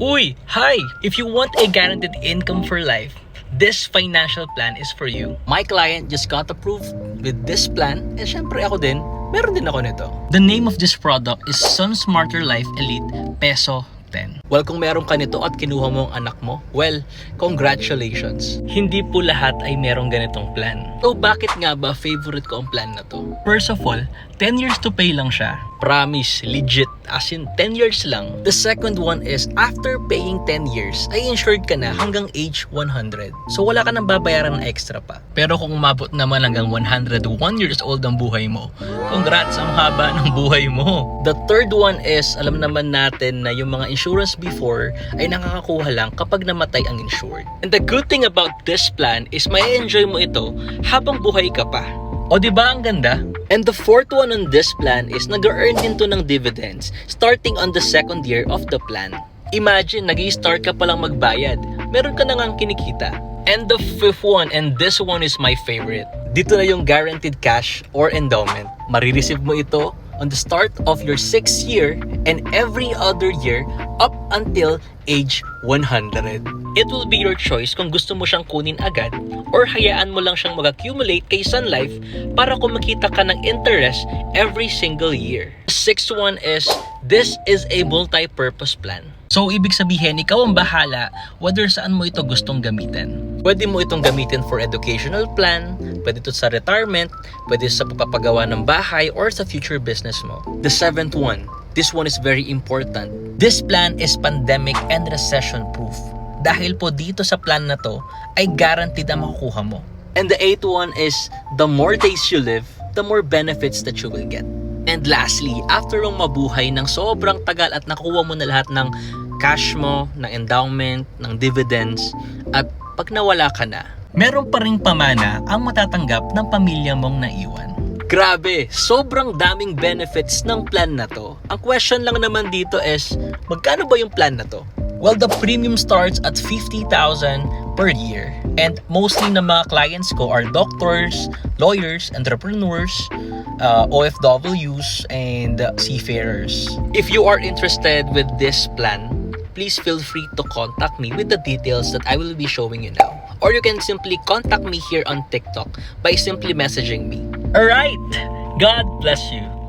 Uy, hi! If you want a guaranteed income for life, this financial plan is for you. My client just got approved with this plan and syempre ako din, meron din ako nito. The name of this product is Sun Smarter Life Elite Peso 10. Well, kung meron ka nito at kinuha mo ang anak mo, well, congratulations. Hindi po lahat ay merong ganitong plan. So, bakit nga ba favorite ko ang plan na to? First of all, 10 years to pay lang siya. Promise, legit, as in 10 years lang. The second one is, after paying 10 years, ay insured ka na hanggang age 100. So, wala ka nang babayaran ng extra pa. Pero kung umabot naman hanggang 101 years old ang buhay mo, congrats ang haba ng buhay mo. The third one is, alam naman natin na yung mga insurance before ay nakakakuha lang kapag namatay ang insured. And the good thing about this plan is may enjoy mo ito habang buhay ka pa. O di ba ang ganda? And the fourth one on this plan is nag-earn din to ng dividends starting on the second year of the plan. Imagine, nag start ka palang magbayad. Meron ka na ngang kinikita. And the fifth one, and this one is my favorite. Dito na yung guaranteed cash or endowment. Marireceive mo ito on the start of your sixth year and every other year up until age 100. It will be your choice kung gusto mo siyang kunin agad or hayaan mo lang siyang mag-accumulate kay Sun Life para kumikita ka ng interest every single year. Sixth one is, this is a multi-purpose plan. So, ibig sabihin, ikaw ang bahala whether saan mo ito gustong gamitin. Pwede mo itong gamitin for educational plan, pwede ito sa retirement, pwede sa pagpapagawa ng bahay or sa future business mo. The seventh one, this one is very important. This plan is pandemic and recession proof. Dahil po dito sa plan na to, ay guaranteed ang makukuha mo. And the eighth one is, the more days you live, the more benefits that you will get. And lastly, after mong mabuhay ng sobrang tagal at nakuha mo na lahat ng cash mo, ng endowment, ng dividends, at pag nawala ka na, Meron pa ring pamana ang matatanggap ng pamilya mong naiwan. Grabe, sobrang daming benefits ng plan na to. Ang question lang naman dito is, magkano ba yung plan na to? Well, the premium starts at 50,000 per year. And mostly na mga clients ko are doctors, lawyers, entrepreneurs, uh, OFWs, and uh, seafarers. If you are interested with this plan, please feel free to contact me with the details that I will be showing you now. Or you can simply contact me here on TikTok by simply messaging me. Alright! God bless you.